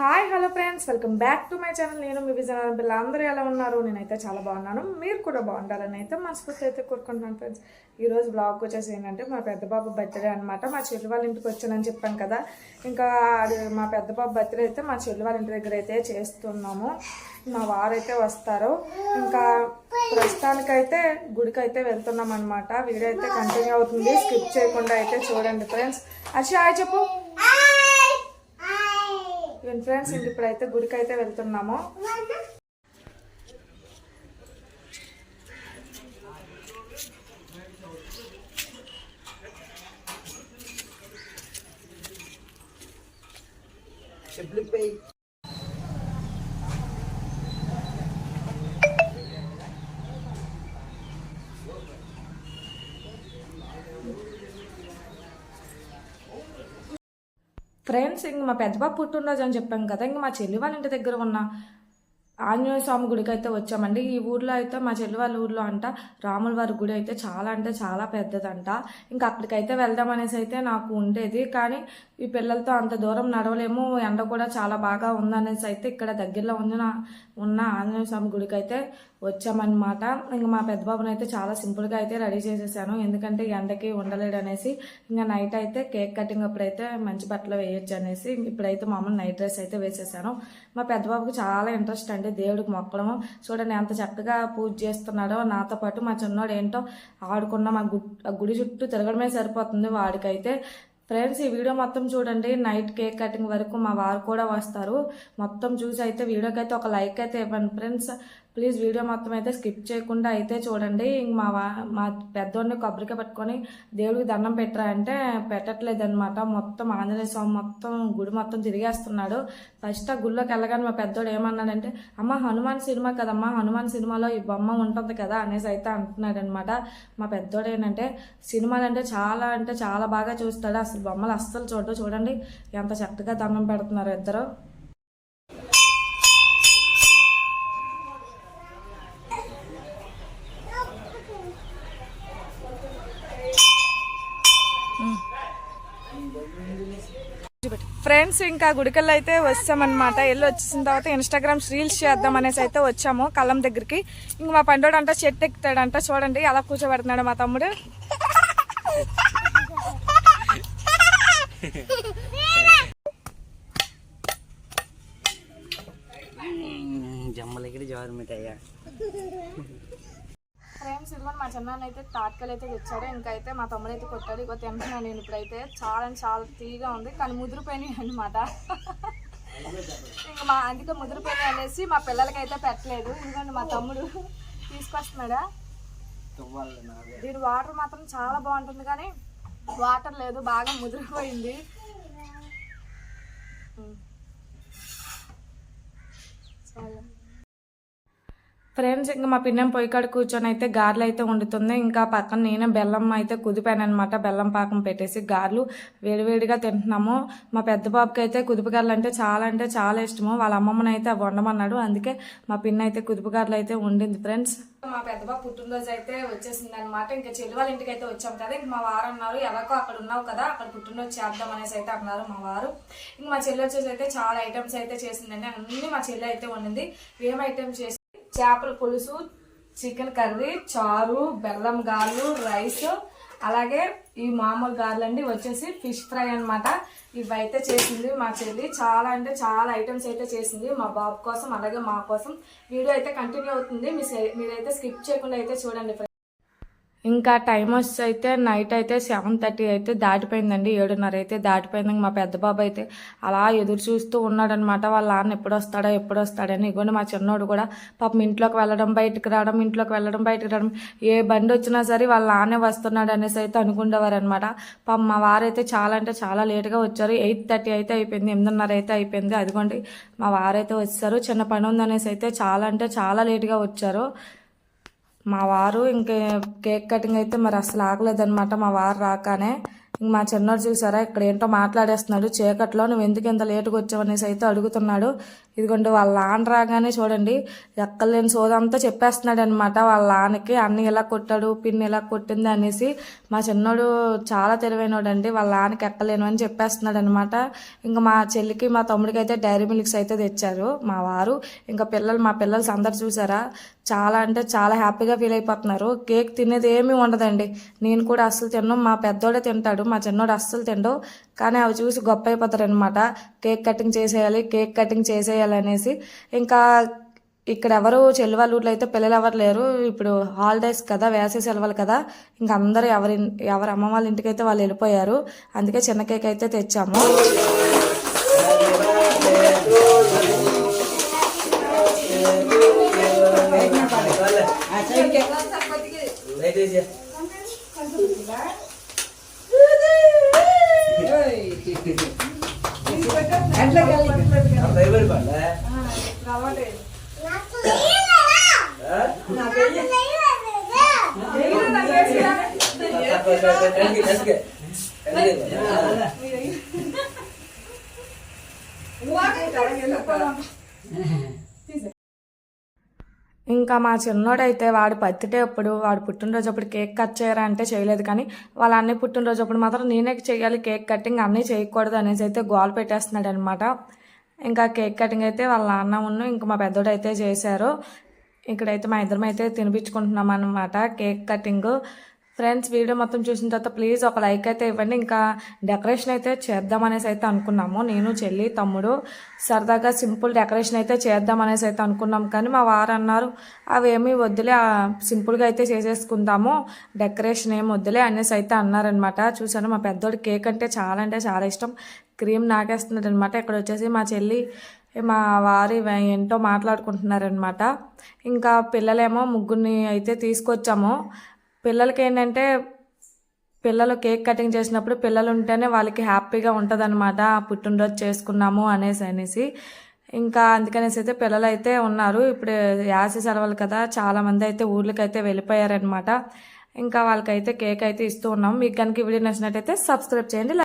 Hi hello friends. Welcome back to my channel. నేను మీ విజయనగరం పిల్ల. అందరూ ఎలా ఉన్నారు? నేనైతే చాలా బాగున్నాను. మీరు కూడా బాగుండాలని అయితే మనస్ఫూర్తి అయితే కోరుకుంటున్నాను ఫ్రెండ్స్. ఈరోజు బ్లాగ్ వచ్చేసి ఏంటంటే మా పెద్ద బాబు బర్త్డే అనమాట మా చెల్లి వాళ్ళ ఇంటికి వచ్చానని చెప్పాను కదా. ఇంకా అది మా పెద్ద బాబు బర్త్డే అయితే మా చెల్లి వాళ్ళ ఇంటి దగ్గర అయితే చేస్తున్నాము. మా వారైతే వస్తారు. ఇంకా ప్రస్తుతానికైతే గుడికి అయితే వెళ్తున్నాం అనమాట వీడియో అయితే కంటిన్యూ అవుతుంది. స్కిప్ చేయకుండా అయితే చూడండి ఫ్రెండ్స్. అర్షి హాయ్ చెప్పు. ఫ్రెండ్స్ ఇంక ఇప్పుడైతే గుడికి అయితే వెళ్తున్నాము ఫ్రెండ్స్ ఇంక మా పెద్దబాబు పుట్టినరోజు అని చెప్పాం కదా ఇంక మా చెల్లి వాళ్ళ ఇంటి దగ్గర ఉన్న ఆంజనేయ స్వామి గుడికి అయితే వచ్చామండి. ఈ ఊర్లో అయితే మా చెల్లి వాళ్ళ ఊర్లో అంట రాముల వారి గుడి అయితే చాలా అంటే చాలా పెద్దదంట. ఇంకా అక్కడికైతే వెళ్దాం అనేసి అయితే నాకు ఉండేది. కానీ ఈ పిల్లలతో అంత దూరం నడవలేము ఎండ కూడా చాలా బాగా ఉందనేసి అయితే ఇక్కడ దగ్గరలో ఉన్న ఉన్న ఆంజనేయ స్వామి గుడికి అయితే వచ్చామన్నమాట. ఇంకా మా పెద్ద బాబుని అయితే చాలా సింపుల్గా అయితే రెడీ చేసేసాను. ఎందుకంటే ఎండకి ఉండలేడు అనేసి ఇంకా నైట్ అయితే కేక్ కటింగ్ అప్పుడైతే మంచి బట్టలు వేయొచ్చు అనేసి ఇప్పుడైతే మామూలు నైట్ డ్రెస్ అయితే వేసేసాను. మా పెద్దబాబుకి చాలా ఇంట్రెస్ట్ అండి. దేవుడికి మొక్కడము చూడండి ఎంత చక్కగా పూజ చేస్తున్నాడో. నాతో పాటు మా చిన్నోడు ఏంటో ఆడుకున్న మా ఆ గుడి చుట్టూ తిరగడమే సరిపోతుంది వాడికైతే. ఫ్రెండ్స్ ఈ వీడియో మొత్తం చూడండి. నైట్ కేక్ కటింగ్ వరకు మా వారు కూడా వస్తారు. మొత్తం చూసి అయితే వీడియోకి అయితే ఒక లైక్ అయితే ఇవ్వండి ఫ్రెండ్స్. ప్లీజ్ వీడియో మొత్తం అయితే స్కిప్ చేయకుండా అయితే చూడండి. ఇంక మా వా మా పెద్దోడిని కొబ్బరికాయ పట్టుకొని దేవుడికి దండం పెట్టరా అంటే పెట్టట్లేదనమాట మొత్తం ఆంజనేయ స్వామి మొత్తం గుడి మొత్తం తిరిగేస్తున్నాడు. ఫస్ట్ ఆ గుడిలోకి వెళ్ళగానే మా పెద్దోడు ఏమన్నాడంటే అమ్మ హనుమాన్ సినిమా కదమ్మా హనుమాన్ సినిమాలో ఈ బొమ్మ ఉంటుంది కదా అనేసి అయితే అంటున్నాడు అనమాట మా పెద్దోడు ఏంటంటే సినిమాలు అంటే చాలా అంటే చాలా బాగా చూస్తాడు. అసలు బొమ్మలు అస్సలు చూడడు చూడండి ఎంత చక్కగా దండం పెడుతున్నారు ఇద్దరు. ఫ్రెండ్స్ ఇంకా గుడికల్లో అయితే వచ్చామన్నమాట. వెళ్ళి వచ్చేసిన తర్వాత ఇన్స్టాగ్రామ్స్ రీల్స్ చేద్దాం అనేసి అయితే వచ్చాము కళ్ళం దగ్గరికి. ఇంక మా పండోడు అంట చెట్టు ఎక్కుతాడంట చూడండి అలా కూర్చోబెడుతున్నాడు మా తమ్ముడు. జమ్మలకి జారు మిఠాయ్యా ఫ్రెండ్స్ ఇదిగో మా చిన్నాన్న అయితే తాటకలు అయితే తెచ్చాడు. ఇంకా అయితే మా తమ్ముడు అయితే కొట్టాడు. ఇక తింటున్నాను నేను ఇప్పుడైతే. చాలా చాలా తీగా ఉంది కానీ ముదిరిపోయినాయి అనమాట ఇంకా మా అందుకే ముదిరిపోయినాయి అనేసి మా పిల్లలకి అయితే పెట్టలేదు. ఎందుకంటే మా తమ్ముడు తీసుకొస్తున్నాడా? దీని వాటర్ మాత్రం చాలా బాగుంటుంది కానీ వాటర్ లేదు బాగా ముదిరిపోయింది. చాలా ఫ్రెండ్స్ ఇంకా మా పిన్నం పొయ్యి కాడ కూర్చొని అయితే గారెలు అయితే వండుతుంది. ఇంకా పక్కన నేను బెల్లం అయితే కుదిపాను అనమాట బెల్లం పాకం పెట్టేసి గారెలు వేడివేడిగా తింటున్నాము. మా పెద్ద బాబుకి అయితే కుదుపుగారెలు అంటే చాలా అంటే చాలా ఇష్టము. వాళ్ళ అమ్మమ్మని అయితే అవి వండమన్నాడు. అందుకే మా పిన్న అయితే కుదుపుగారెలు అయితే వండింది ఫ్రెండ్స్. మా పెద్ద బాబు పుట్టినరోజు అయితే వచ్చేసింది అనమాట ఇంకా చెల్లి వాళ్ళ ఇంటికి అయితే వచ్చాం కదా. ఇంక మా వారు అన్నారు ఎలాగో అక్కడ ఉన్నావు కదా అక్కడ పుట్టినరోజు చేద్దాం అనేసి అయితే అన్నారు మా వారు. ఇంక మా చెల్లి వచ్చేసి అయితే చాలా ఐటమ్స్ అయితే చేసిందండి. అన్ని మా చెల్లి అయితే వండింది. ఏం ఐటమ్స్ చేసి చేపల పులుసు చికెన్ కర్రీ చారు బెల్లం గారు రైస్ అలాగే ఈ మామూలు గారెలు అండి వచ్చేసి ఫిష్ ఫ్రై అన్నమాట. ఇవైతే చేసింది మా చెల్లి. చాలా అంటే చాలా ఐటమ్స్ అయితే చేసింది మా బాబు కోసం అలాగే మా కోసం. వీడియో అయితే కంటిన్యూ అవుతుంది. మీ మీరైతే స్కిప్ చేయకుండా అయితే చూడండి. ఇంకా టైం వచ్చి అయితే నైట్ అయితే సెవెన్ థర్టీ అయితే దాటిపోయిందండి. ఏడున్నర అయితే దాటిపోయింది. మా పెద్ద బాబు అయితే అలా ఎదురు చూస్తూ ఉన్నాడనమాట. వాళ్ళ నాన్న ఎప్పుడు వస్తాడా ఎప్పుడు వస్తాడని ఇగోండి మా చిన్నోడు కూడా పాపం ఇంట్లోకి వెళ్ళడం బయటకు రావడం ఇంట్లోకి వెళ్ళడం బయటకు రావడం ఏ బండి వచ్చినా సరే వాళ్ళ నాన్నే వస్తున్నాడు అనేసి అయితే అనుకుండేవారనమాట. పాపం మా వారైతే చాలా అంటే చాలా లేట్గా వచ్చారు. ఎయిట్ థర్టీ అయితే అయిపోయింది ఎనిమిదిన్నర అయితే అయిపోయింది. అదిగోండి మా వారైతే వచ్చారు. చిన్న పని ఉందనేసి అయితే చాలా అంటే చాలా లేట్గా వచ్చారు. మా వారు ఇంకా కేక్ కటింగ్ అయితే మరి అసలు ఆగలేదన్నమాట మా వారు రాగానే ఇంక మా చిన్నోడు చూసారా ఇక్కడ ఏంటో మాట్లాడేస్తున్నాడు చీకట్లో నువ్వు ఎందుకు ఇంత లేటుగా వచ్చావు అనేసి అయితే అడుగుతున్నాడు. ఇదిగోండి వాళ్ళ నాన్న రాగానే చూడండి ఎక్కలేని సోదంతా చెప్పేస్తున్నాడు అనమాట వాళ్ళ నాన్నకి అన్ని ఇలా కొట్టాడు పిన్ని ఇలా కొట్టింది అనేసి మా చిన్నోడు చాలా తెలివైనోడు వాళ్ళ నాన్నకి ఎక్కలేను అని చెప్పేస్తున్నాడు అనమాట ఇంకా మా చెల్లికి మా తమ్ముడికి అయితే డైరీ మిల్క్స్ అయితే తెచ్చారు మా వారు. ఇంకా పిల్లలు మా పిల్లలు అందరు చూసారా చాలా అంటే చాలా హ్యాపీగా ఫీల్ అయిపోతున్నారు. కేక్ తినేది ఏమీ ఉండదండి. నేను కూడా అస్సలు తిన్నాను మా పెద్దోడే తింటాడు. మా చిన్నోడు అస్సలు తిండు కానీ అవి చూసి గొప్ప అయిపోతారనమాట కేక్ కటింగ్ చేసేయాలి కేక్ కటింగ్ చేసేయాలి అనేసి. ఇంకా ఇక్కడ ఎవరు చెల్లి వాళ్ళ ఊర్లో అయితే పిల్లలు ఎవరు లేరు. ఇప్పుడు హాలిడేస్ కదా వేసవి సెలవులు కదా. ఇంకా అందరూ ఎవరి ఎవరి అమ్మ వాళ్ళ ఇంటికి అయితే వాళ్ళు వెళ్ళిపోయారు. అందుకే చిన్న కేక్ అయితే తెచ్చాము. এই যে যে Thank you. ఇంకా మా చిన్నోడైతే వాడు బర్త్డే అప్పుడు వాడు పుట్టినరోజు అప్పుడు కేక్ కట్ చేయరా అంటే చేయలేదు. కానీ వాళ్ళ అన్ని పుట్టినరోజు అప్పుడు మాత్రం నేనే చేయాలి కేక్ కటింగ్ అన్నీ చేయకూడదు అనేసి అయితే గోల్ పెట్టేస్తున్నాడు అనమాట ఇంకా కేక్ కటింగ్ అయితే వాళ్ళ నాన్న ఉన్న ఇంకా మా పెద్దోడు అయితే చేశారు. ఇక్కడైతే మా ఇద్దరం అయితే తినిపించుకుంటున్నాం అనమాట కేక్ కటింగ్. ఫ్రెండ్స్ వీడియో మొత్తం చూసిన తర్వాత ప్లీజ్ ఒక లైక్ అయితే ఇవ్వండి. ఇంకా డెకరేషన్ అయితే చేద్దాం అనేసి అయితే అనుకున్నాము. నేను చెల్లి తమ్ముడు సరదాగా సింపుల్ డెకరేషన్ అయితే చేద్దాం అనేసి అయితే అనుకున్నాం. కానీ మా వారు అన్నారు అవేమీ వద్దులే సింపుల్గా అయితే చేసేసుకుందాము. డెకరేషన్ ఏమి వద్దులే అనేసి అయితే అన్నారనమాట చూసాను మా పెద్దోడు కేక్ అంటే చాలా అంటే చాలా ఇష్టం. క్రీమ్ నాకేస్తున్నాడు అనమాట ఇక్కడ వచ్చేసి మా చెల్లి మా వారి ఏంటో మాట్లాడుకుంటున్నారనమాట ఇంకా పిల్లలేమో ముగ్గురిని అయితే తీసుకొచ్చాము. పిల్లలకి ఏంటంటే పిల్లలు కేక్ కటింగ్ చేసినప్పుడు పిల్లలు ఉంటేనే వాళ్ళకి హ్యాపీగా ఉంటుంది అనమాట పుట్టినరోజు చేసుకున్నాము అనేసి అనేసి. ఇంకా అందుకనేసి అయితే పిల్లలు అయితే ఉన్నారు. ఇప్పుడు యాసి సెలవులు కదా చాలామంది అయితే ఊర్లకైతే వెళ్ళిపోయారనమాట ఇంకా వాళ్ళకైతే కేక్ అయితే ఇస్తూ ఉన్నాం మీకు కనుక వీడియో నచ్చినట్టయితే సబ్స్క్రైబ్ చేయండి